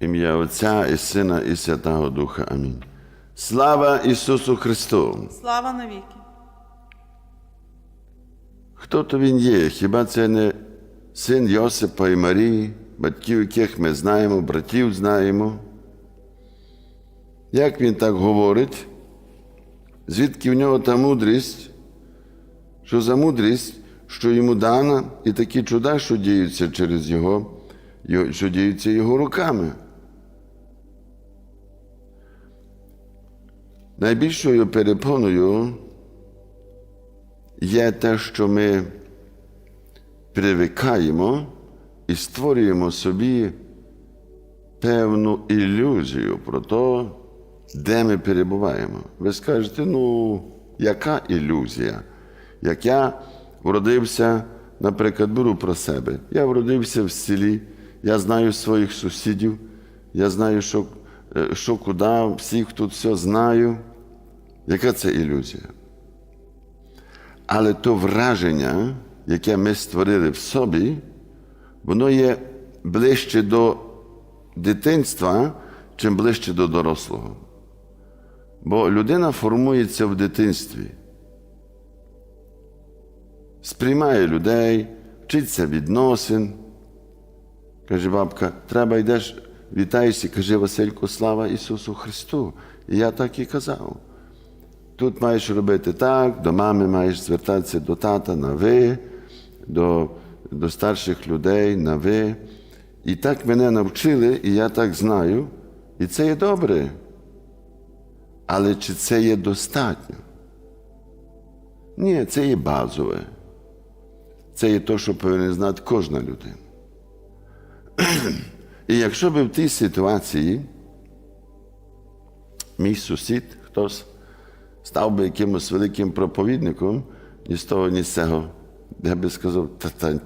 Ім'я Отця і Сина, і Святого Духа. Амінь. Слава Ісусу Христу! Слава навіки. Хто то Він є? Хіба це не син Йосипа і Марії, батьків, яких ми знаємо, братів знаємо? Як він так говорить? Звідки в нього та мудрість? Що за мудрість, що йому дана, і такі чуда, що діються через його, що діються його руками? Найбільшою перепоною є те, що ми привикаємо і створюємо собі певну ілюзію про те, де ми перебуваємо. Ви скажете, ну, яка ілюзія? Як я вродився, наприклад, беру про себе. Я вродився в селі, я знаю своїх сусідів, я знаю, що, е, що куди, всіх тут все знаю. Яка це ілюзія? Але то враження, яке ми створили в собі, воно є ближче до дитинства, чим ближче до дорослого. Бо людина формується в дитинстві, сприймає людей, вчиться відносин. Каже бабка, треба йдеш, вітаєшся, каже Василько, слава Ісусу Христу. І я так і казав. Тут маєш робити так, до мами маєш звертатися до тата на ви, до, до старших людей на ви. І так мене навчили, і я так знаю. І це є добре. Але чи це є достатньо? Ні, це є базове. Це є те, що повинен знати кожна людина. І якщо би в тій ситуації мій сусід, хтось став би якимось великим проповідником, ні з того, ні з цього, я би сказав, та, та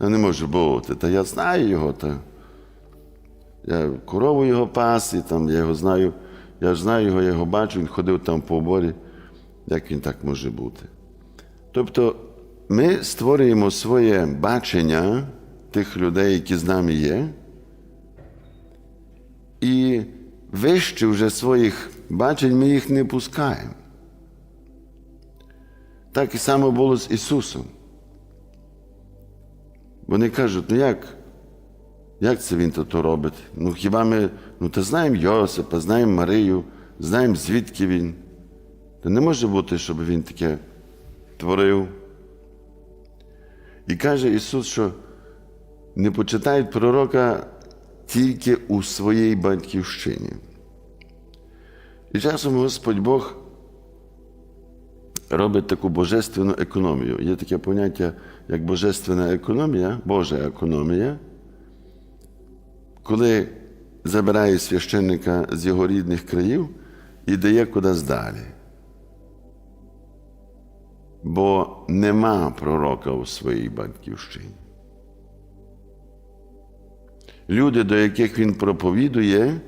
ну, не може бути, та я знаю його. Та. Я корову його пас, і там я його знаю, я ж знаю його, я його бачу, він ходив там по оборі. Як він так може бути? Тобто ми створюємо своє бачення тих людей, які з нами є, і вище вже своїх бачень ми їх не пускаємо. Так і само було з Ісусом. Вони кажуть, ну як? Як це він то, то робить? Ну хіба ми ну, та знаємо Йосипа, знаємо Марію, знаємо, звідки він. Та не може бути, щоб він таке творив. І каже Ісус, що не почитають пророка тільки у своїй батьківщині. І часом Господь Бог робить таку божественну економію. Є таке поняття, як божественна економія, Божа економія, коли забирає священника з його рідних країв і дає кудись далі. Бо нема пророка у своїй батьківщині. Люди, до яких він проповідує,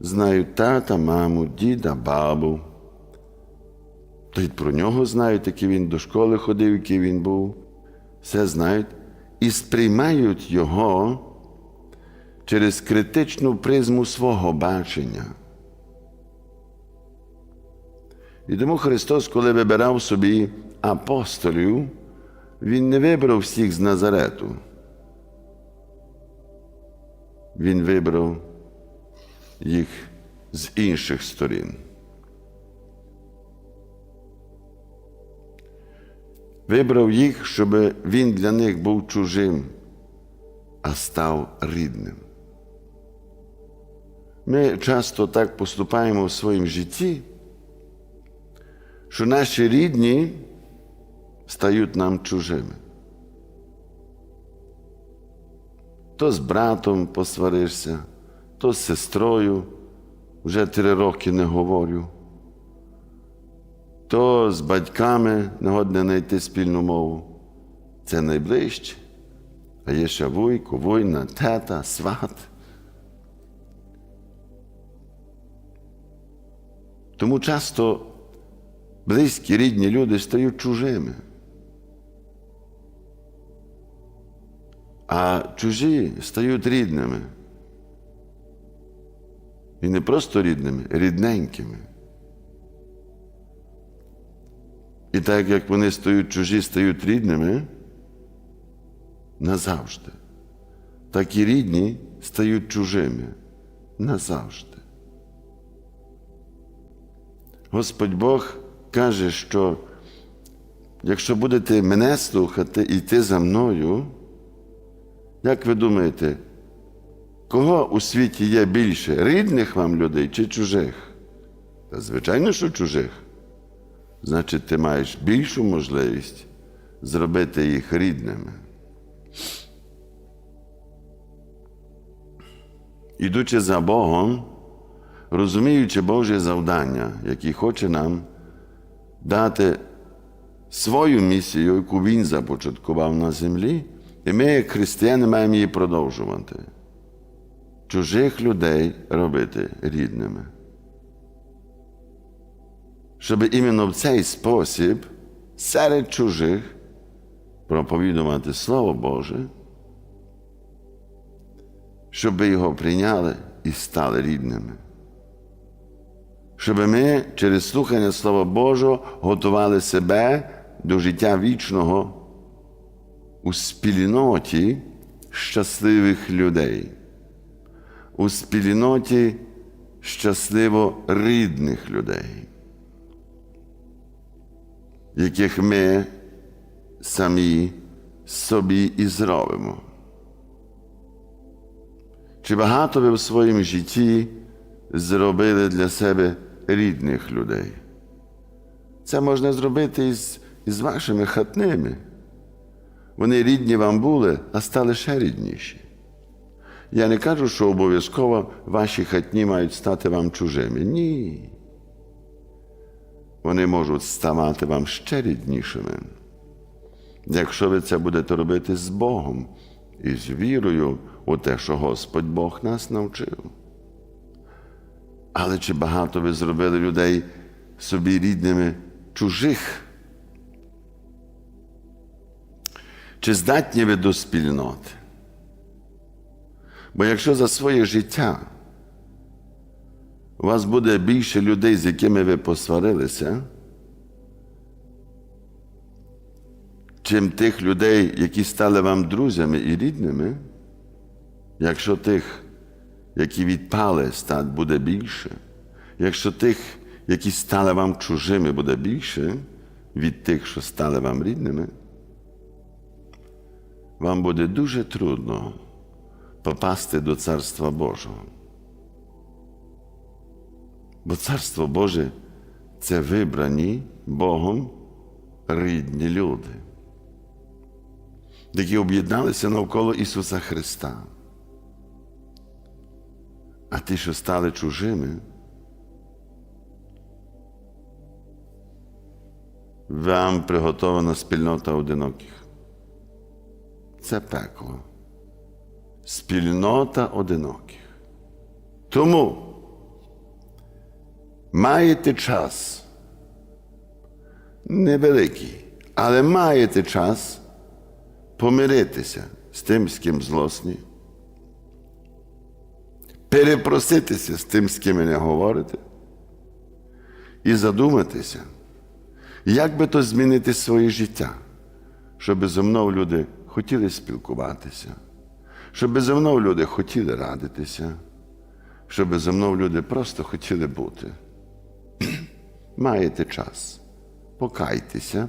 знають тата, маму, діда, бабу. То й про нього знають, який він до школи ходив, який він був. Все знають і сприймають його через критичну призму свого бачення. І тому Христос, коли вибирав собі апостолів, Він не вибрав всіх з Назарету. Він вибрав їх з інших сторін. Вибрав їх, щоб він для них був чужим, а став рідним. Ми часто так поступаємо в своїм житті, що наші рідні стають нам чужими. То з братом посваришся, то з сестрою вже три роки не говорю, то з батьками не годне знайти спільну мову. Це найближче. А є ще вуйко, война, тета, сват. Тому часто близькі рідні люди стають чужими. А чужі стають рідними. І не просто рідними, рідненькими. І так як вони стають чужі, стають рідними назавжди, так і рідні стають чужими назавжди. Господь Бог каже, що якщо будете мене слухати і йти за мною, як ви думаєте, кого у світі є більше рідних вам людей чи чужих? Та звичайно, що чужих. Значить, ти маєш більшу можливість зробити їх рідними. Ідучи за Богом, розуміючи Боже завдання, яке хоче нам дати свою місію, яку Він започаткував на землі, і ми, як християни, маємо її продовжувати. Чужих людей робити рідними. Щоб іменно в цей спосіб серед чужих проповідувати Слово Боже, щоб його прийняли і стали рідними. Щоб ми через слухання Слова Божого готували себе до життя вічного у спільноті щасливих людей, у спільноті щасливо рідних людей, яких ми самі собі і зробимо. Чи багато ви в своєму житті зробили для себе рідних людей? Це можна зробити із, із вашими хатними. Вони рідні вам були, а стали ще рідніші. Я не кажу, що обов'язково ваші хатні мають стати вам чужими. Ні. Вони можуть ставати вам ще ріднішими. Якщо ви це будете робити з Богом і з вірою у те, що Господь Бог нас навчив. Але чи багато ви зробили людей собі рідними чужих? Чи здатні ви до спільноти? Бо якщо за своє життя у вас буде більше людей, з якими ви посварилися, чим тих людей, які стали вам друзями і рідними, якщо тих, які відпали, стать буде більше, якщо тих, які стали вам чужими, буде більше від тих, що стали вам рідними, вам буде дуже трудно попасти до Царства Божого. Бо Царство Боже це вибрані Богом рідні люди, які об'єдналися навколо Ісуса Христа. А ті, що стали чужими, вам приготована спільнота одиноких. Це пекло. Спільнота одиноких. Тому маєте час, невеликий, але маєте час помиритися з тим, з ким злосні, перепроситися з тим, з ким не говорите, і задуматися, як би то змінити своє життя, щоб зо мною люди хотіли спілкуватися, щоб зо мною люди хотіли радитися, щоб зо мною люди просто хотіли бути. Маєте час, покайтеся,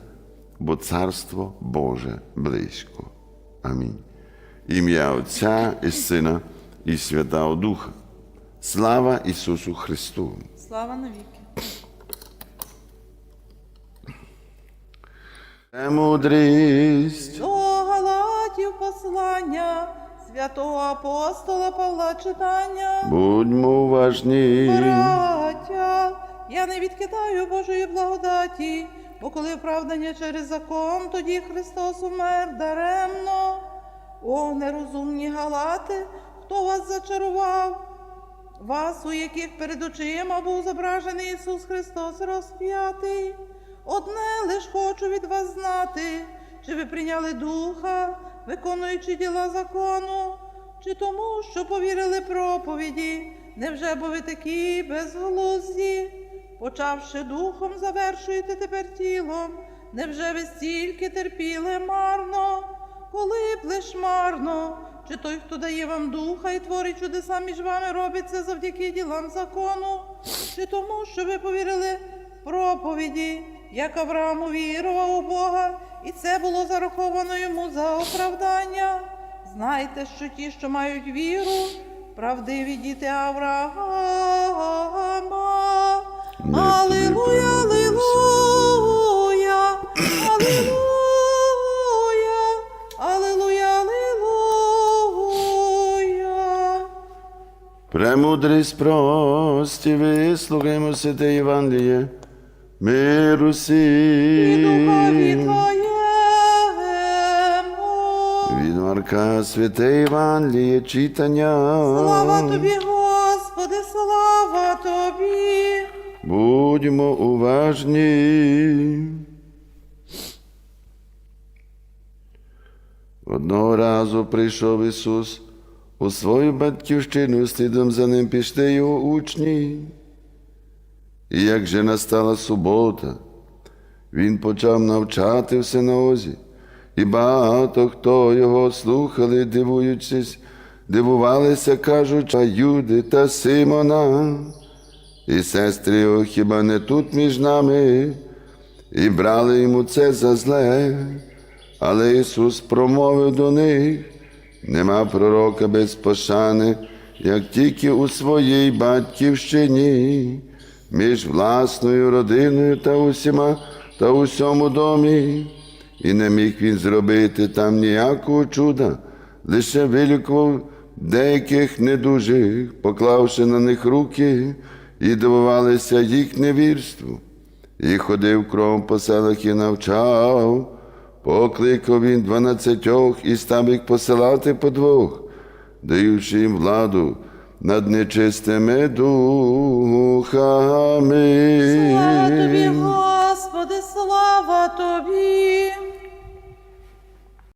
бо Царство Боже близько. Амінь. Ім'я Отця і Сина і Святого Духа. Слава Ісусу Христу! Слава навіки. Мудрість. До Галатів послання святого апостола Павла читання. Будьмо уважні. Браття, я не відкидаю Божої благодаті, бо коли оправдання через закон, тоді Христос умер даремно. О, нерозумні галати, хто вас зачарував? Вас, у яких перед очима був зображений Ісус Христос розп'ятий. Одне лиш хочу від вас знати, чи ви прийняли духа, виконуючи діла закону, чи тому, що повірили проповіді, Невже бо ви такі безглузді? Почавши духом, завершуєте тепер тілом. Невже ви стільки терпіли марно? Коли б лиш марно? Чи той, хто дає вам духа і творить чудеса між вами, робить це завдяки ділам закону? Чи тому, що ви повірили проповіді, як Авраам увірував у Бога, і це було зараховано йому за оправдання? Знайте, що ті, що мають віру, правдиві діти Авраама. Тобі алілуя, алілуя, алілуя, алілуя. Премудрість прості, вислухаймо святе Євангеліє, миру І духові всім. Твоєму. Від Марка святе Євангеліє читання. Слава тобі, Господи, слава тобі. Будьмо уважні. Одного разу прийшов Ісус у свою батьківщину, слідом за ним пішли його учні. І як же настала субота, він почав навчати в синозі, і багато хто його слухали, дивуючись, дивувалися, кажучи, Юди та Симона. І сестри хіба не тут між нами, і брали йому це за зле, але Ісус промовив до них, нема пророка без пошани, як тільки у своїй батьківщині, між власною родиною та усіма та усьому домі, і не міг він зробити там ніякого чуда, лише вилікував деяких недужих, поклавши на них руки, і дивувалися їх невірству, і ходив кром по селах і навчав, покликав він дванадцятьох і став їх посилати по двох, даючи їм владу над нечистими духами. Слава тобі, Господи, слава тобі.